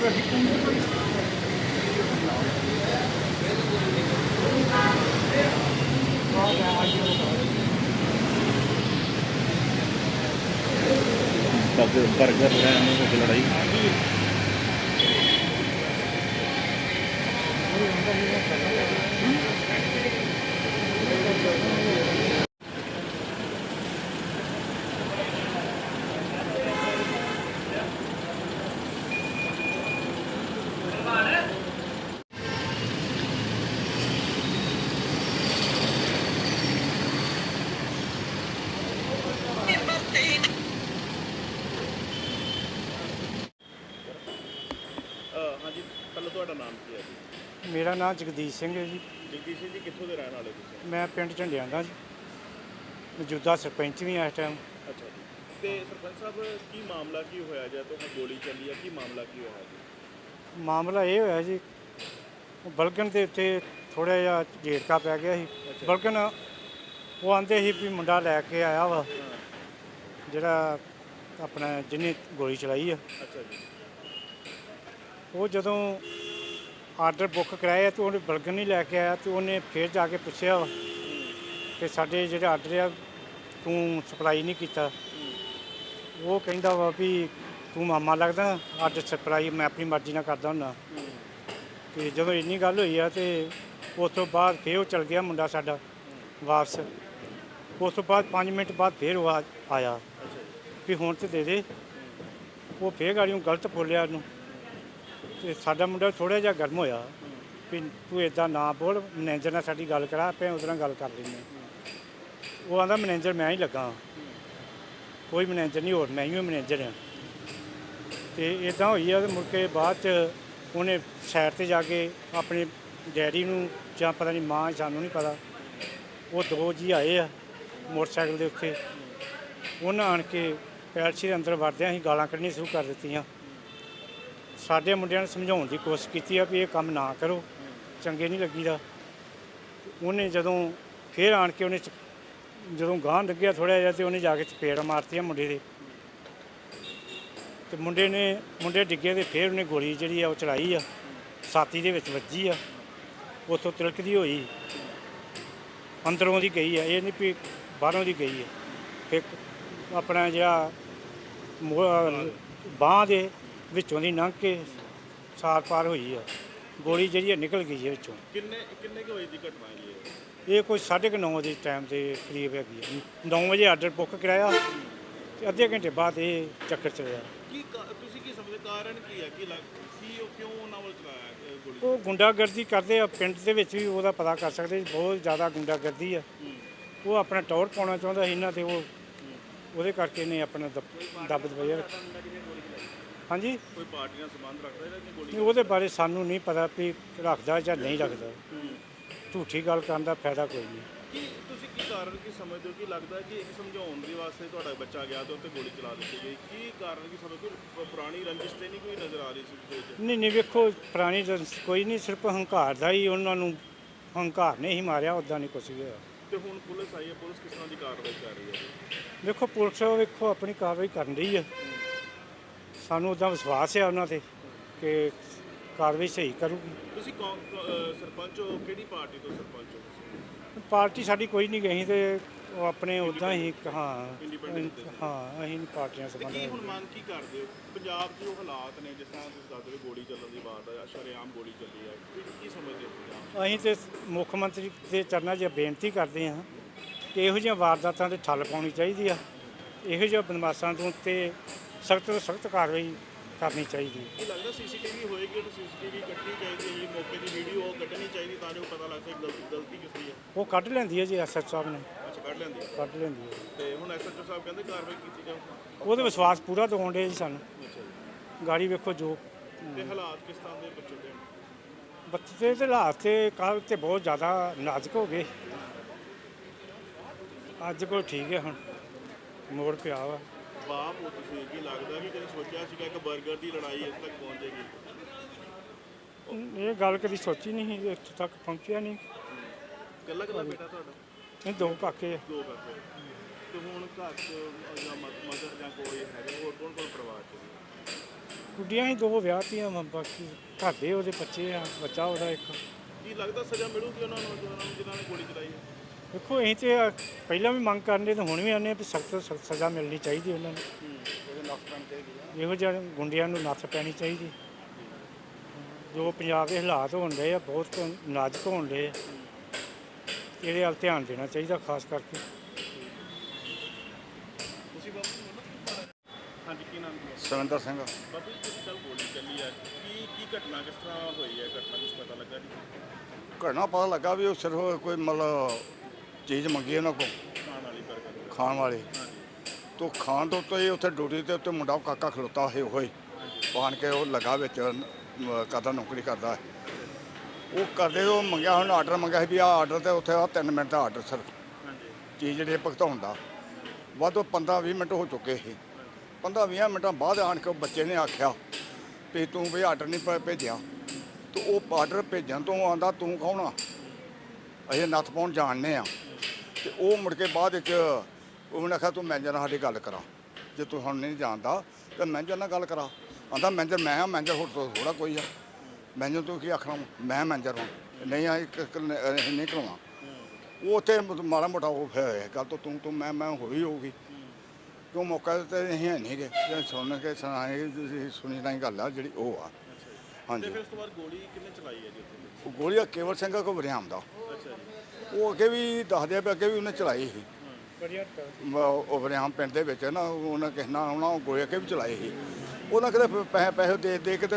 ਤੱਕ ਬਰਗਰ ਲੈਣ ਨੂੰ ਹੋ ਲੜਾਈ। ਹਾਂਜੀ ਪਹਿਲਾਂ ਤੁਹਾਡਾ ਨਾਮ ਕੀ ਹੈ ਜੀ? ਮੇਰਾ ਨਾਮ ਜਗਦੀਸ਼ ਸਿੰਘ ਹੈ ਜੀ। ਜਗਦੀਸ਼ ਸਿੰਘ ਜੀ ਕਿੱਥੋਂ ਦੇ ਰਹਿਣ ਵਾਲੇ ਤੁਸੀਂ? ਮੈਂ ਪਿੰਡ ਝੰਡਿਆਂ ਦਾ ਜੀ। ਮੌਜੂਦਾ ਸਰਪੰਚ ਵੀ ਹਾਂ ਇਸ ਟਾਈਮ ਅੱਛਾ ਜੀ। ਤੇ ਸਰਪੰਚ ਸਾਹਿਬ ਕੀ ਮਾਮਲਾ ਕੀ ਹੋਇਆ ਜਦ ਤੋਂ ਗੋਲੀ ਚੱਲੀ ਹੈ ਕੀ ਮਾਮਲਾ ਕੀ ਹੋਇਆ ਜੀ? ਮਾਮਲਾ ਇਹ ਹੋਇਆ ਜੀ ਉਹ ਬਲਗਨ ਦੇ ਉੱਤੇ ਥੋੜਾ ਜਿਹਾ ਝੇੜਕਾ ਪੈ ਗਿਆ ਸੀ। ਬਲਗਨ ਉਹ ਆਂਦੇ ਸੀ ਵੀ ਮੁੰਡਾ ਲੈ ਕੇ ਆਇਆ ਵਾ ਜਿਹੜਾ ਆਪਣਾ ਜਿਹਨੇ ਗੋਲੀ ਚਲਾਈ ਆ। ਅੱਛਾ ਜੀ। ਉਹ ਜਦੋਂ ਆਰਡਰ ਬੁੱਕ ਕਰਾਇਆ ਤੇ ਉਹਨੇ ਬਲਗਨ ਨਹੀਂ ਲੈ ਕੇ ਆਇਆ ਤੇ ਉਹਨੇ ਫੇਰ ਜਾ ਕੇ ਪੁੱਛਿਆ ਵਾ ਕਿ ਸਾਡੇ ਜਿਹੜੇ ਆਰਡਰ ਆ, ਤੂੰ ਸਪਲਾਈ ਨਹੀਂ ਕੀਤਾ। ਉਹ ਕਹਿੰਦਾ ਵਾ ਵੀ ਤੂੰ ਮਾਮਾ ਲੱਗਦਾ, ਅੱਜ ਸਪਲਾਈ ਮੈਂ ਆਪਣੀ ਮਰਜ਼ੀ ਨਾਲ ਕਰਦਾ ਹੁੰਦਾ। ਤੇ ਜਦੋਂ ਇੰਨੀ ਗੱਲ ਹੋਈ ਆ ਤੇ ਉਸ ਤੋਂ ਬਾਅਦ ਫੇਰ ਉਹ ਚਲ ਗਿਆ ਮੁੰਡਾ ਸਾਡਾ ਵਾਪਸ। ਉਸ ਤੋਂ ਬਾਅਦ 5 ਮਿੰਟ ਬਾਅਦ ਫੇਰ ਉਹ ਆਇਆ। ਵੀ ਹੁਣ ਤੇ ਦੇ ਦੇ। ਉਹ ਫੇਰ ਗਾੜੀਆਂ ਗਲਤ ਬੋਲਿਆ ਉਹਨੂੰ। ਤੇ ਸਾਡਾ ਮੁੰਡਾ ਥੋੜਾ ਜਿਹਾ ਗਰਮ ਹੋਇਆ। ਵੀ ਤੂੰ ਇਦਾਂ ਨਾ ਬੋਲ, ਮੈਨੇਜਰ ਨਾਲ ਸਾਡੀ ਗੱਲ ਕਰਾ, ਆਪੇ ਉਹਦੇ ਨਾਲ ਗੱਲ ਕਰ ਲੈਂਦੇ ਹਾਂ। ਉਹ ਆਂਦਾ, ਮੈਨੇਜਰ, ਮੈਂ ਹੀ ਲੱਗਾ ਕੋਈ ਮੈਨੇਜਰ ਨਹੀਂ, ਹੋਰ ਮੈਂ ਹੀ ਮੈਨੇਜਰ ਹਾਂ। ਤੇ ਇਦਾਂ ਹੋਈ ਆ ਤੇ ਮੁੜ ਕੇ ਬਾਅਦ ਚ ਉਹਨੇ ਸਾਈਡ ਤੇ ਜਾ ਕੇ ਆਪਣੇ ਡੈਡੀ ਨੂੰ ਜਾਂ ਪਤਾ ਨਹੀਂ ਮਾਂ ਸਾਨੂੰ ਨਹੀਂ ਪਤਾ, ਉਹ ਦੋ ਜੀ ਆਏ ਆ ਮੋਟਰਸਾਈਕਲ ਦੇ ਉੱਤੇ। ਉਹਨਾਂ ਆਣ ਕੇ ਪੈਲਸੀ ਦੇ ਅੰਦਰ ਵੜਦਿਆਂ ਅਸੀਂ ਗਾਲਾਂ ਕੱਢਣੀਆਂ ਸ਼ੁਰੂ ਕਰ ਦਿੱਤੀਆਂ। ਸਾਡੇ ਮੁੰਡਿਆਂ ਨੇ ਸਮਝਾਉਣ ਦੀ ਕੋਸ਼ਿਸ਼ ਕੀਤੀ ਆ ਵੀ ਇਹ ਕੰਮ ਨਾ ਕਰੋ, ਚੰਗੇ ਨਹੀਂ ਲੱਗੀਦਾ। ਉਹਨੇ ਜਦੋਂ ਫੇਰ ਆਣ ਕੇ ਉਹਨੇ ਜਦੋਂ ਗਾਂ ਲੱਗਿਆ ਥੋੜਾ ਜਿਹਾ ਤੇ ਉਹਨੇ ਜਾ ਕੇ ਚਪੇੜ ਮਾਰਤੀਆਂ ਮੁੰਡੇ ਦੇ। ਤੇ ਮੁੰਡੇ ਨੇ, ਮੁੰਡੇ ਡਿੱਗੇ ਤੇ ਫੇਰ ਉਹਨੇ ਗੋਲੀ ਜਿਹੜੀ ਆ ਉਹ ਚਲਾਈ ਆ ਛਾਤੀ ਦੇ ਵਿੱਚ ਵੱਜੀ ਆ। ਉੱਥੋਂ ਤਿਲਕਦੀ ਹੋਈ, ਅੰਦਰੋਂ ਦੀ ਗਈ ਆ, ਇਹ ਨਹੀਂ ਵੀ ਬਾਹਰੋਂ ਦੀ ਗਈ ਆ। ਇੱਕ ਆਪਣਾ ਜਿਹੜਾ ਬਾਹ ਦੇ ਵਿੱਚੋਂ ਦੀ ਲੰਘ ਕੇ ਸਾਰ ਪਾਰ ਹੋਈ ਆ। ਗੋਲੀ ਜਿਹੜੀ ਆ ਨਿਕਲ ਗਈ ਹੈ ਵਿੱਚੋਂ। ਕਿੰਨੇ ਕਿੰਨੇ ਕੁ ਵਜੇ ਦੀ ਘਟਨਾ ਹੈ ਜੀ ਇਹ? ਇਹ ਕੋਈ 9:30 ਦੇ ਟਾਈਮ ਦੇ ਕਰੀਬ ਹੈਗੀ ਆ। 9 ਵਜੇ ਆਰਡਰ ਬੁੱਕ ਕਰਾਇਆ ਤੇ ਅੱਧੇ ਘੰਟੇ ਬਾਅਦ ਇਹ ਚੱਕਰ ਚੱਲਿਆ। ਕੀ ਕਾ- ਤੁਸੀਂ ਕੀ ਸਮਝਦੇ ਕਾਰਨ ਕੀ ਹੈ ਕੀ ਲੱਗ ਕੀ ਉਹ ਕਿਉਂ ਉਹਨਾਂ ਵੱਲ ਚਲਾਇਆ ਇਹ ਗੋਲੀ? ਉਹ ਗੁੰਡਾਗਰਦੀ ਕਰਦੇ ਆ ਪਿੰਡ ਦੇ ਵਿੱਚ ਵੀ ਉਹਦਾ ਪਤਾ ਕਰ ਸਕਦੇ ਬਹੁਤ ਜ਼ਿਆਦਾ ਗੁੰਡਾਗਰਦੀ ਆ। ਹੂੰ। ਉਹ ਆਪਣਾ ਟੌਰ ਪਾਉਣਾ ਚਾਹੁੰਦਾ ਸੀ ਇਹਨਾਂ ਤੇ ਉਹ ਉਹਦੇ ਕਰਕੇ ਨੇ ਆਪਣਾ ਦਬ- ਦੱਬ ਦਬਾਇਆ ਹਾਂਜੀ। ਕੋਈ ਪਾਰਟੀ ਨਾਲ ਸੰਬੰਧ ਰੱਖਦਾ ਜਿਹੜਾ ਕਿ ਗੋਲੀ ਨਹੀਂ ਉਹਦੇ ਬਾਰੇ ਸਾਨੂੰ ਨਹੀਂ ਪਤਾ ਵੀ ਰੱਖਦਾ ਜਾਂ ਨਹੀਂ ਰੱਖਦਾ। ਝੂਠੀ ਗੱਲ ਕਰਨ ਦਾ ਫਾਇਦਾ ਕੋਈ ਨਹੀਂ। ਕੀ ਤੁਸੀਂ ਕੀ ਕਾਰਨ ਕੀ ਸਮਝਦੇ ਹੋ? ਕਿ ਲੱਗਦਾ ਕਿ ਇੱਕ ਸਮਝਾਉਣ ਦੇ ਵਾਸਤੇ ਤੁਹਾਡਾ ਬੱਚਾ ਗਿਆ ਤੇ ਉੱਤੇ ਗੋਲੀ ਚਲਾ ਦਿੱਤੀ ਗਈ? ਕੀ ਕਾਰਨ ਕੀ ਸਮਝਦੇ ਕੋਈ ਪੁਰਾਣੀ ਰੰਜਿਸ਼ ਤੇ ਨਹੀਂ ਕੋਈ ਨਜ਼ਰ ਆ ਰਹੀ ਸੀ ਉਹਦੇ ਵਿੱਚ ਨਹੀਂ ਨਹੀਂ ਵੇਖੋ ਪੁਰਾਣੀ ਰੰਸ ਕੋਈ ਨਹੀਂ ਸਿਰਫ ਹੰਕਾਰ ਦਾ ਹੀ ਉਹਨਾਂ ਨੂੰ ਹੰਕਾਰ ਨੇ ਹੀ ਮਾਰਿਆ ਉਦਾਂ ਨਹੀਂ ਕੁਛ ਵੀ ਹੋਇਆ। ਤੇ ਹੁਣ ਪੁਲਿਸ ਆਈ ਹੈ ਪੁਲਿਸ ਕਿਸ ਤਰ੍ਹਾਂ ਦੀ ਕਾਰਵਾਈ ਕਰ ਰਹੀ ਹੈ? ਵੇਖੋ ਪੁਲਿਸ ਵੇਖੋ ਆਪਣੀ ਕਾਰਵਾਈ ਕਰਨ ਰਹੀ ਹੈ ਸਾਨੂੰ ਉਦਾਂ ਵਿਸ਼ਵਾਸ ਹੈ ਉਹਨਾਂ ਤੇ ਕਿ ਕਾਰਵਾਈ ਸਹੀ ਕਰੂਗੀ। ਤੁਸੀਂ ਕੌਣ ਕੌ- ਅਹ ਸਰਪੰਚ ਹੋ? ਕਿਹੜੀ ਪਾਰਟੀ ਤੋਂ ਸਰਪੰਚ ਹੋ? ਪਾਰਟੀ ਸਾਡੀ ਕੋਈ ਨਹੀਂ ਗਈ ਤੇ ਉਹ ਆਪਣੇ ਉਦਾਂ ਹੀ ਹਾਂ Independent ਦੇ। ਹਾਂ ਅਸੀਂ ਨਹੀਂ ਪਾਰਟੀਆਂ ਤੇ ਸੰਬੰਧ ਕੀ ਹੁਣ ਮੰਗ ਕੀ ਕਰਦੇ ਹੋ? ਪੰਜਾਬ 'ਚ ਜੋ ਹਾਲਾਤ ਨੇ ਜਿਸ ਤਰ੍ਹਾਂ ਤੁਸੀਂ ਦੱਸਦੇ ਹੋ ਗੋਲੀ ਚੱਲਣ ਦੀ ਬਾਤ ਹੈ ਸ਼ਰੇਆਮ ਗੋਲੀ ਚੱਲੀ ਹੈ ਕੀ ਕੀ ਸਮਝਦੇ ਹੋ ਪੰਜਾਬ ਅਸੀਂ ਤੇ ਮੁੱਖ ਮੰਤਰੀ ਦੇ ਚਰਨਾਂ 'ਚ ਬੇਨਤੀ ਕਰਦੇ ਹਾਂ ਕਿ ਇਹੋ ਜਿਹੀਆਂ ਵਾਰਦਾਤਾਂ ਤੇ ਠੱਲ ਪਾਉਣੀ ਚਾਹੀਦੀ ਆ। ਇਹੋ ਜਿਹੇ ਬਦਮਾਸ਼ਾਂ ਤੋਂ ਤੇ ਸਖਤ ਤੋਂ ਸਖਤ ਕਾਰਵਾਈ ਕਰਨੀ ਚਾਹੀਦੀ ਹੈ। ਕੀ ਲੱਗਦਾ ਸੀਸੀਟੀਵੀ ਹੋਏਗੀ ਤਾਂ ਸੀਸੀਟੀਵੀ ਕੱਢਣੀ ਚਾਹੀਦੀ ਹੈ ਜਿਹੜੀ ਮੌਕੇ ਦੀ ਵੀਡੀਓ ਉਹ ਕੱਢਣੀ ਚਾਹੀਦੀ ਤਾਂ ਜੋ ਪਤਾ ਲੱਗ ਸਕੇ ਗਲਤੀ ਗਲਤੀ ਕਿਸ ਦੀ ਹੈ। ਉਹ ਕੱਢ ਲੈਂਦੀ ਹੈ ਜੀ ਐਸਐਚ ਸਾਹਿਬ ਨੇ। ਅੱਛਾ ਕੱਢ ਲੈਂਦੀ ਹੈ। ਕੱਢ ਲੈਂਦੀ ਹੈ। ਤੇ ਹੁਣ ਐਸਐਚਓ ਸਾਹਿਬ ਕਹਿੰਦੇ ਕਾਰਵਾਈ ਕੀਤੀ ਜਾਊ। ਉਹਦੇ ਵਿਸ਼ਵਾਸ ਪੂਰਾ ਦਿਵਾਉਣ ਦੇ ਜੀ ਸਾਨੂੰ। ਅੱਛਾ ਜੀ। ਗਾੜੀ ਵੇਖੋ ਜੋ ਤੇ ਹਾਲਾਤ ਕਿਸ ਤਰ੍ਹਾਂ ਦੇ ਬੱਚੇ ਦੇ? ਬੱਚੇ ਦੇ ਹਾਲਾਤ ਤੇ ਕੱਲ੍ਹ ਤੇ ਬਹੁਤ ਜ਼ਿਆਦਾ ਨਾਜ਼ੁਕ ਹੋ ਗਏ। ਅੱਜ ਕੋਲ ਠੀਕ ਹੈ ਹੁਣ। ਮੋੜ ਪਿਆ ਵਾ। ਬਾਪ ਹੋ ਤੁਸੀਂ ਕੀ ਲੱਗਦਾ ਕਿ ਕਦੇ ਸੋਚਿਆ ਸੀਗਾ ਕਿ 버ਗਰ ਦੀ ਲੜਾਈ ਇਸ ਤੱਕ ਪਹੁੰਚ ਜਾਏਗੀ ਇਹ ਗੱਲ ਕਦੀ ਸੋਚੀ ਨਹੀਂ ਸੀ, ਇੱਥੇ ਤੱਕ ਪਹੁੰਚਿਆ ਨਹੀਂ। ਕੱਲਾ ਕੱਲਾ ਬੇਟਾ ਤੁਹਾਡਾ? ਇਹ ਦੋ ਕਾਕੇ। ਆ ਦੋ ਬੱਚੇ ਤੇ ਹੁਣ ਘਰ 'ਚ ਜਾਂ ਮਦਰ ਜਾਂ ਕੋਈ ਹੈਗਾ ਹੋਰ ਕੌਣ ਕੌਣ ਪਰਿਵਾਰ 'ਚ? ਗੁੱਡੀਆਂ ਹੀ ਦੋ ਵਿਆਹਤੀਆਂ ਵਾ ਬਾਕੀ ਘਰ ਦੇ ਉਹਦੇ ਬੱਚੇ ਆ ਬੱਚਾ ਉਹਦਾ ਇੱਕ। ਕੀ ਲੱਗਦਾ ਸਜ਼ਾ ਮਿਲੂਗੀ ਉਹਨਾਂ ਨੂੰ ਜਿਨ੍ਹਾਂ ਨੇ ਗੋਲੀ ਚਲਾਈ ਹੈ? ਦੇਖੋ ਅਸੀਂ ਤੇ ਪਹਿਲਾਂ ਵੀ ਮੰਗ ਕਰਨੇ ਤੇ ਹੁਣ ਵੀ ਆਨੇ ਵੀ ਸਖਤ ਤੋਂ ਸਖਤ ਸਜ਼ਾ ਮਿਲਣੀ ਚਾਹੀਦੀ ਉਹਨਾਂ ਨੂੰ। ਇਹੋ ਜਿਹੇ ਗੁੰਡਿਆਂ ਨੂੰ ਨੱਥ ਪੈਣੀ ਚਾਹੀਦੀ। ਜੋ ਪੰਜਾਬ ਦੇ ਹਾਲਾਤ ਹੋਣ ਡਏ ਆ ਬਹੁਤ ਨਾਜ਼ੁਕ ਹੋਣ ਡਏ ਆ। ਇਹਦੇ ਵੱਲ ਧਿਆਨ ਦੇਣਾ ਚਾਹੀਦਾ ਖਾਸ ਕਰਕੇ। ਤੁਸੀਂ ਬਾਬੂ ਜੀ ਬੋਲੋ ਕੀ ਮਾੜਾ ਹਾਂਜੀ ਕੀ ਨਾਮ ਹੈ ਸਵਿੰਦਰ ਸਿੰਘ। ਬਾਬੂ ਜੀ ਤੁਸੀਂ ਕੱਲ ਗੋਲੀ ਚੱਲੀ ਹੈ ਕੀ ਕੀ ਘਟਨਾ ਕਿਸ ਤਰ੍ਹਾਂ ਹੋਈ ਹੈ? ਘਟਨਾ ਕੁਝ ਪਤਾ ਲੱਗਾ ਜੀ? ਘਟਨਾ ਪਤਾ ਲੱਗਾ ਵੀ ਉਹ ਸਿਰਫ ਕੋਈ ਮਤਲਬ ਚੀਜ਼ ਮੰਗੀ ਉਹਨਾਂ ਕੋਲ। ਖਾਣ ਵਾਲੀ ਬਰਗਰ ਖਾਣ ਵਾਲੀ। ਤੋਂ ਖਾਣ ਤੋਂ ਉੱਤੇ ਉੱਥੇ ਡਿਊਟੀ ਤੇ ਉੱਤੇ ਮੁੰਡਾ ਉਹ ਕਾਕਾ ਖਲੋਤਾ ਹੋਏ ਹੋਏ ਪਾਣ ਕੇ ਉਹ ਲਗਾ ਵਿੱਚ ਕਰਦਾ ਨੌਕਰੀ ਕਰਦਾ। ਉਹ ਕਰਦੇ ਉਹ ਮੰਗਿਆ ਹੁਣ ਆਰਡਰ ਮੰਗਿਆ ਸੀ ਵੀ ਆਹ ਆਰਡਰ ਤੇ ਉੱਥੇ ਆ 3 ਮਿੰਟ ਦਾ ਆਰਡਰ ਸਰ। ਚੀਜ਼ ਜਿਹੜੀ ਭੁਗਤਾਉਣ ਦਾ। ਵੱਧ 15 20 ਮਿੰਟ ਹੋ ਚੁੱਕੇ ਸੀ। 15 20 ਮਿੰਟਾਂ ਬਾਅਦ ਆਣ ਕੇ ਬੱਚੇ ਨੇ ਆਖਿਆ ਵੀ ਤੂੰ ਵੀ ਆਰਡਰ ਨਹੀਂ ਭੇਜਿਆ। ਤੇ ਉਹ ਆਰਡਰ ਭੇਜਣ ਤੋਂ ਆਂਦਾ ਤੂੰ ਕੌਣ ਆ? ਅਸੀਂ ਨੱਥ ਪਾਉਣ ਜਾਣਨੇ ਆ। ਤੇ ਉਹ ਮੁੜ ਕੇ ਬਾਅਦ ਵਿੱਚ ਉਹਨੇ ਆਖਿਆ ਤੂੰ ਮੈਨੇਜਰ ਨਾਲ ਸਾਡੀ ਗੱਲ ਕਰਾ। ਜੇ ਤੂੰ ਹੁਣ ਨਹੀਂ ਜਾਣਦਾ ਤਾਂ ਮੈਨੇਜਰ ਨਾਲ ਗੱਲ ਕਰਾ। ਆਂਦਾ ਮੈਨੇਜਰ ਮੈਂ ਆ ਮੈਨੇਜਰ ਹੋਰ ਤੋਂ ਥੋੜਾ ਕੋਈ ਆ। ਮੈਨੇਜਰ ਤੂੰ ਕੀ ਆਖਣਾ? ਮੈਂ ਮੈਨੇਜਰ ਹਾਂ। ਨਹੀਂ ਆ ਨਹੀਂ ਕਰਾਉਣਾ। ਉਹ ਉੱਥੇ ਮਾੜਾ ਮੋਟਾ ਉਹ ਫਿਰ ਗੱਲ ਤੋਂ ਤੂੰ ਤੂੰ ਮੈਂ ਮੈਂ ਹੋਈ ਹੋਊਗੀ। ਕਿਉਂ ਮੌਕਾ ਤੇ ਅਸੀਂ ਹੈ ਨਹੀਂ ਜੇ ਸੁਣ ਕੇ ਸੁਣਾਏ ਤੁਸੀਂ ਸੁਣੀ ਨਹੀਂ ਗੱਲ ਆ ਜਿਹੜੀ ਉਹ ਆ। ਤੇ ਹਾਂਜੀ। ਫਿਰ ਉਸ ਤੋਂ ਬਾਅਦ ਗੋਲੀ ਕਿੰਨੇ ਚਲਾਈ ਹੈ ਜੀ ਉੱਥੇ? ਉਹ ਗੋਲੀਆ ਕੇਵਲ ਸਿੰਘ ਕੋ ਵਰਿਆਮ ਦਾ। ਉਹ ਅੱਗੇ ਵੀ ਦੱਸਦੇ ਆ ਵੀ ਅੱਗੇ ਵੀ ਉਹਨੇ ਚਲਾਈ ਸੀ। ਮ- ਉਹ ਵਰਿਆਮ ਪਿੰਡ ਦੇ ਵਿੱਚ ਨਾ ਉਹਨਾਂ ਕਿਸੇ ਨਾਲ ਉਹਨਾਂ ਗੋਲੀ ਅੱਗੇ ਵੀ ਚਲਾਈ ਸੀ। ਉਹਨਾਂ ਕਿਤੇ ਪੈਸੇ ਪੈਸੇ ਦੇ ਦੇ ਕੇ ਤੇ